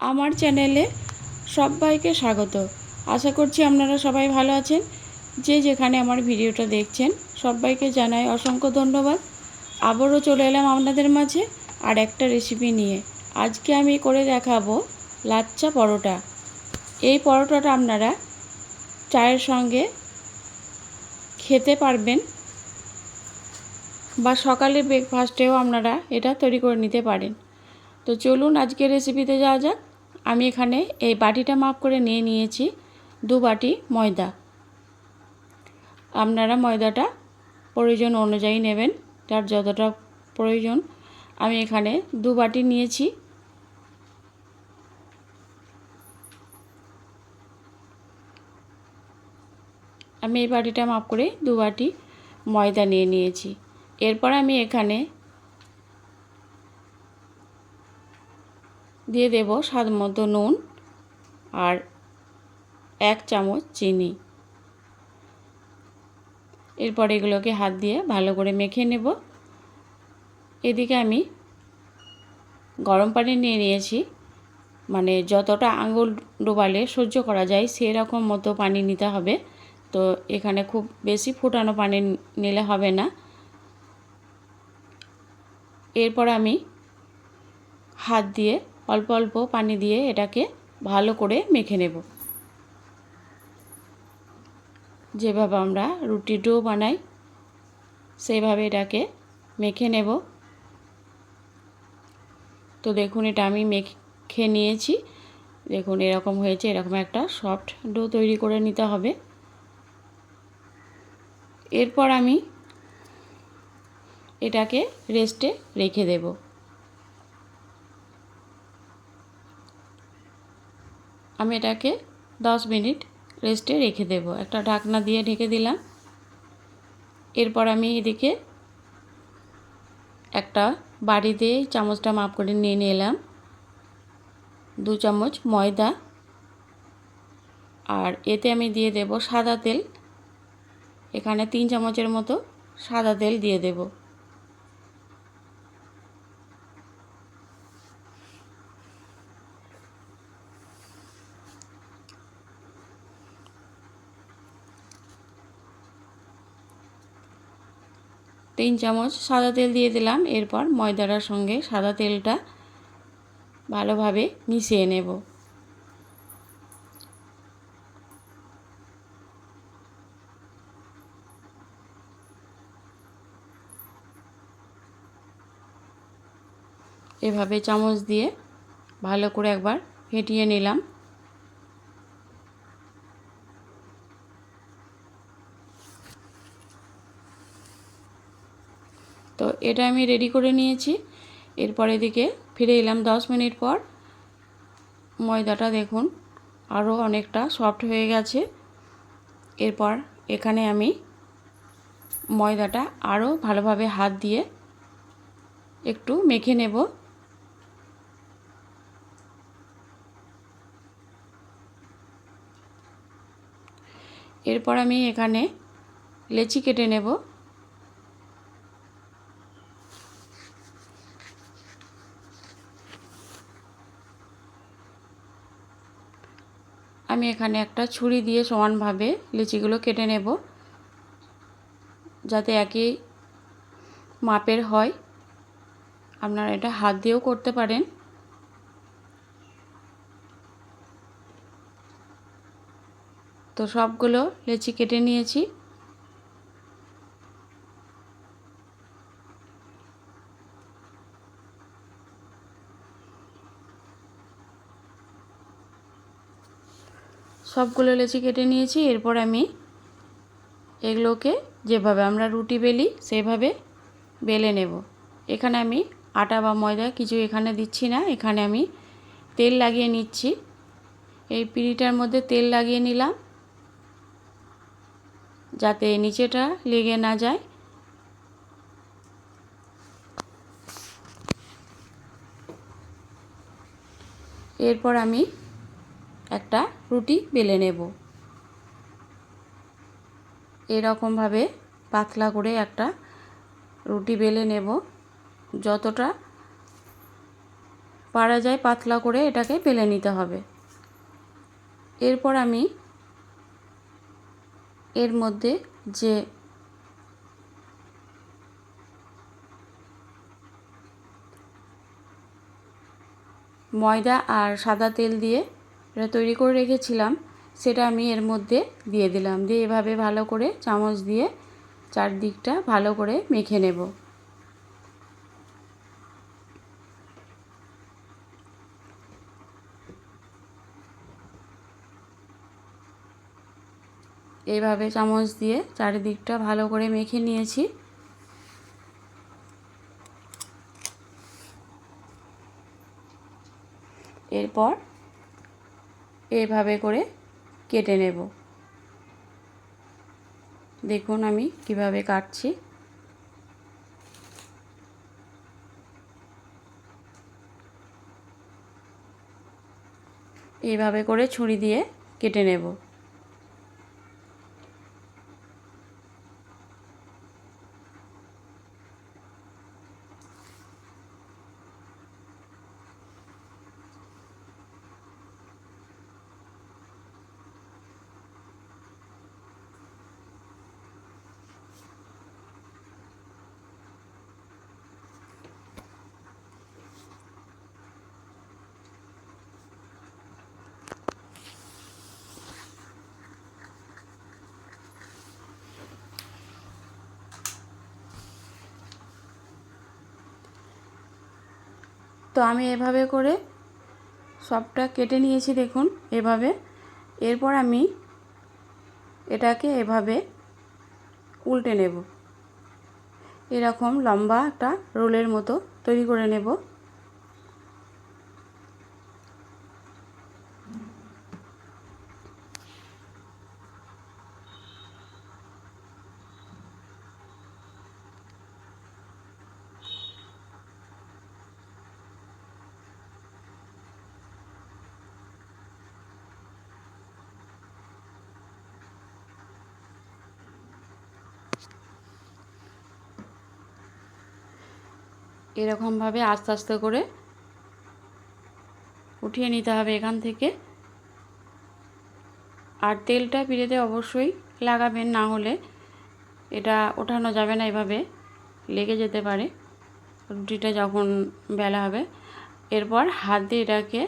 আমার চ্যানেলে সবাইকে স্বাগত। আশা করছি আপনারা সবাই ভালো আছেন। যে যেখানে আমার ভিডিওটা দেখছেন, সবাইকে জানাই অসংখ্য ধন্যবাদ। আবারও চলে এলাম আপনাদের মাঝে আর একটা রেসিপি নিয়ে। আজকে আমি করে দেখাবো লাচ্চা পরোটা। এই পরোটাটা আপনারা চায়ের সঙ্গে খেতে পারবেন বা সকালে ব্রেকফাস্টেও আপনারা এটা তৈরি করে নিতে পারেন। তো চলুন আজকের রেসিপিতে যাওয়া যাক। আমি এখানে এই বাটিটা মাপ করে নিয়ে নিয়েছি দু বাটি ময়দা। আপনারা ময়দাটা প্রয়োজন অনুযায়ী নেবেন, যার যতটা প্রয়োজন। আমি এখানে দু বাটি নিয়েছি। আমি এই বাটিটা মাপ করে দু বাটি ময়দা নিয়ে নিয়েছি। এরপর আমি এখানে দিয়ে দেব স্বাদ মতো নুন আর এক চামচ চিনি। এরপর এগুলোকে হাত দিয়ে ভালো করে মেখে নেব। এদিকে আমি গরম পানি নিয়ে নিয়েছি। মানে যতটা আঙুল ডোবালে সহ্য করা যায় সেরকম মতো পানি নিতে হবে। তো এখানে খুব বেশি ফুটানো পানি নিলে হবে না। এরপর আমি হাত দিয়ে অল্প অল্প পানি দিয়ে এটাকে ভালো করে মেখে নেব। যেভাবে আমরা রুটি ডো বানাই, সেভাবে এটাকে মেখে নেব। তো দেখুন, এটা আমি মেখে নিয়েছি। দেখুন, এরকম হয়েছে, এরকম একটা সফট ডো তৈরি করে নিতে হবে। এরপর আমি এটাকে রেস্টে রেখে দেবো। আমি এটাকে দশ মিনিট রেস্টে রেখে দেব। একটা ঢাকনা দিয়ে ঢেকে দিলাম। এরপর আমি এদিকে একটা বাড়িতে চামচটা মাপ করে নিয়ে নিলাম। দু চামচ ময়দা। আর এতে আমি দিয়ে দেব সাদা তেল। এখানে তিন চামচের মতো সাদা তেল দিয়ে দেবো। তিন চামচ সাদা তেল দিয়ে দিলাম। এরপর ময়দাটার সঙ্গে সাদা তেলটা ভালোভাবে মিশিয়ে নেব। এভাবে চামচ দিয়ে ভালো করে একবার ফেটিয়ে নিলাম তো এটা আমি রেডি করে নিয়েছি। এরপর এদিকে ফিরে এলাম দশ মিনিট পর। ময়দাটা দেখুন আরও অনেকটা সফট হয়ে গেছে। এরপর এখানে আমি ময়দাটা আরও ভালোভাবে হাত দিয়ে একটু মেখে নেব। এরপর আমি এখানে লেচি কেটে নেব। আমি এখানে একটা ছুরি দিয়ে সমানভাবে লিচিগুলো কেটে নেব, যাতে একই মাপের হয়। আপনারা এটা হাত দিয়েও করতে পারেন। তো সবগুলো লেচি কেটে নিয়েছি। সবগুলো লেচি কেটে নিয়েছি, এরপর আমি এগুলোকে যেভাবে আমরা রুটি বেলি সেভাবে বেলে নেব। এখানে আমি আটা বা ময়দা কিছু এখানে দিচ্ছি না, এখানে আমি তেল লাগিয়ে নিচ্ছি। এই পিঁড়িটার মধ্যে তেল লাগিয়ে নিলাম যাতে নিচেটা লেগে না যায়। এরপর আমি একটা রুটি বেলে নেব। এরকমভাবে পাতলা করে একটা রুটি বেলে নেব। যতটা পারা যায় পাতলা করে এটাকে বেলে নিতে হবে। এরপর আমি এর মধ্যে যে ময়দা আর সাদা তেল দিয়ে এটা তৈরি করে রেখেছিলাম, সেটা আমি এর মধ্যে দিয়ে দিলাম। দিয়ে এভাবে ভালো করে চামচ দিয়ে চারদিকটা ভালো করে মেখে নেব। এইভাবে চামচ দিয়ে চারিদিকটা ভালো করে মেখে নিয়েছি। এরপর এইভাবে করে কেটে নেব। দেখুন আমি কীভাবে কাটছি। এইভাবে করে ছুরি দিয়ে কেটে নেব। তো আমি এভাবে করে সবটা কেটে নিয়েছি দেখুন এভাবে। এরপর আমি এটাকে এভাবে উল্টে নেব। এরকম লম্বা একটা রোলের মতো তৈরি করে নেব। এরকমভাবে আস্তে আস্তে করে উঠিয়ে নিতে হবে এখান থেকে। আর তেলটা পিড়েতে অবশ্যই লাগাবেন, না হলে এটা ওঠানো যাবে না এভাবে, লেগে যেতে পারে। রুটিটা যখন বেলা হবে, এরপর হাত দিয়ে এটাকে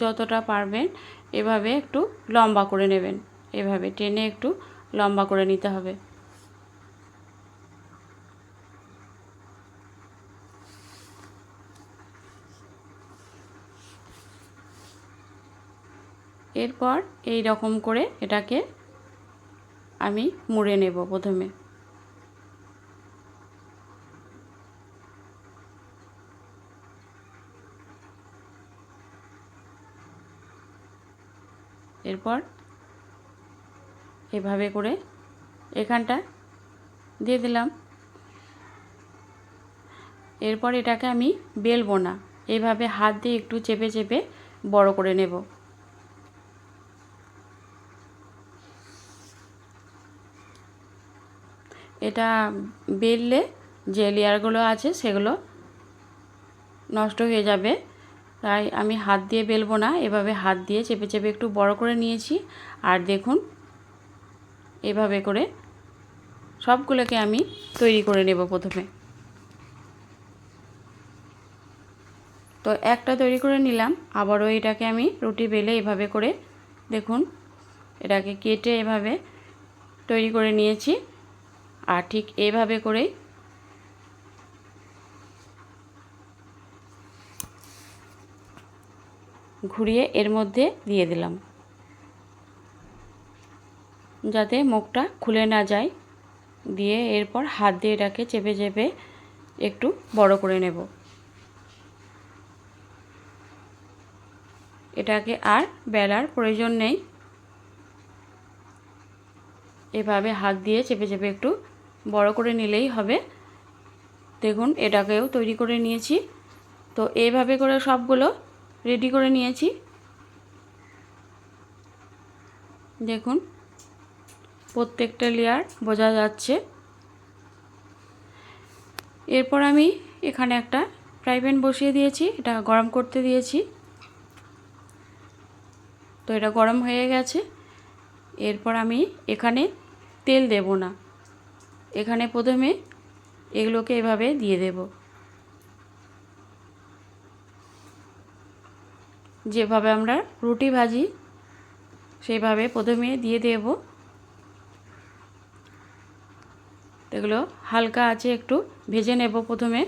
যতটা পারবেন এভাবে একটু লম্বা করে নেবেন। এভাবে টেনে একটু লম্বা করে নিতে হবে। এরপর এই রকম করে এটাকে আমি মুড়ে নেব প্রথমে। এরপর এভাবে করে এখানটা দিয়ে দিলাম। এরপর এটাকে আমি বেলবো না এইভাবে হাত দিয়ে একটু চেপে চেপে বড় করে নেব। এটা বেললে যে লেয়ারগুলো আছে সেগুলো নষ্ট হয়ে যাবে। তাই আমি হাত দিয়ে বেলবো না, এভাবে হাত দিয়ে চেপে চেপে একটু বড় করে নিয়েছি। আর দেখুন, এভাবে করে সবগুলোকে আমি তৈরি করে নেব প্রথমে। তো একটা তৈরি করে নিলাম, আবারও এটাকে আমি রুটি বেলে এভাবে করে দেখুন, এটাকে কেটে এভাবে তৈরি করে নিয়েছি। আর ঠিক এভাবে করেই ঘুরিয়ে এর মধ্যে দিয়ে দিলাম। যাতে মুখটা খুলে না যায়, দিয়ে এরপর হাত দিয়ে এটাকে চেপে চেপে একটু বড় করে নেব। এটাকে আর বেলার প্রয়োজন নেই। এভাবে হাত দিয়ে চেপে চেপে একটু বড় করে নিলেই হবে। দেখুন, এটাকেও তৈরি করে নিয়েছি। তো এইভাবে করে সবগুলো রেডি করে নিয়েছি। দেখুন, প্রত্যেকটা লেয়ার বোঝা যাচ্ছে। এরপর আমি এখানে একটা ফ্রাই প্যান বসিয়ে দিয়েছি, এটা গরম করতে দিয়েছি। তো এটা গরম হয়ে গেছে। এরপর আমি এখানে তেল দেব না। এখানে প্রথমে এগুলোকে এভাবে দিয়ে দেব। যেভাবে আমরা রুটি ভাজি, সেইভাবে প্রথমে দিয়ে দেব। এগুলো হালকা আছে, একটু ভেজে নেব প্রথমে।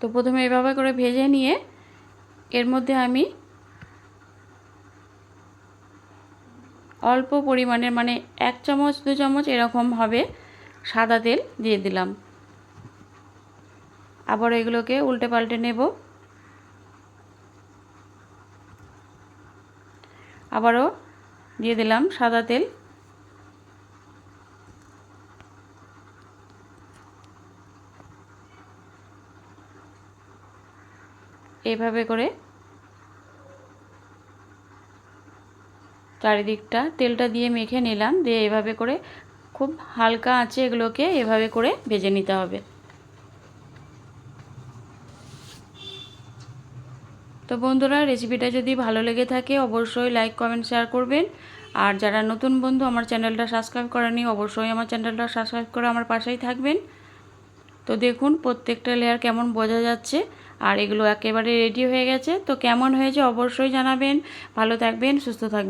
তো প্রথমে এভাবে করে ভেজে নিয়ে এর মধ্যে আমি অল্প পরিমাণের মানে এক চামচ, দু চামচ এরকম হবে সাদা তেল দিয়ে দিলাম। আবার এগুলোকে উল্টে পাল্টে নেব। আবারও দিয়ে দিলাম সাদা তেল। এইভাবে করে চারিদিকটা তেলটা দিয়ে মেখে নিলাম, দিয়ে এভাবে করে খুব হালকা আঁচে এগুলোকে এভাবে করে ভেজে নিতে হবে। তো বন্ধুরা, রেসিপিটা যদি ভালো লেগে থাকে অবশ্যই লাইক, কমেন্ট, শেয়ার করবেন। আর যারা নতুন বন্ধু, আমার চ্যানেলটা সাবস্ক্রাইব করেনি, অবশ্যই আমার চ্যানেলটা সাবস্ক্রাইব করে আমার পাশেই থাকবেন। তো দেখুন, প্রত্যেকটা লেয়ার কেমন বোঝা যাচ্ছে। আর এগুলো একেবারে রেডি হয়ে গেছে। তো কেমন হয়েছে অবশ্যই জানাবেন। ভালো থাকবেন, সুস্থ থাকবেন।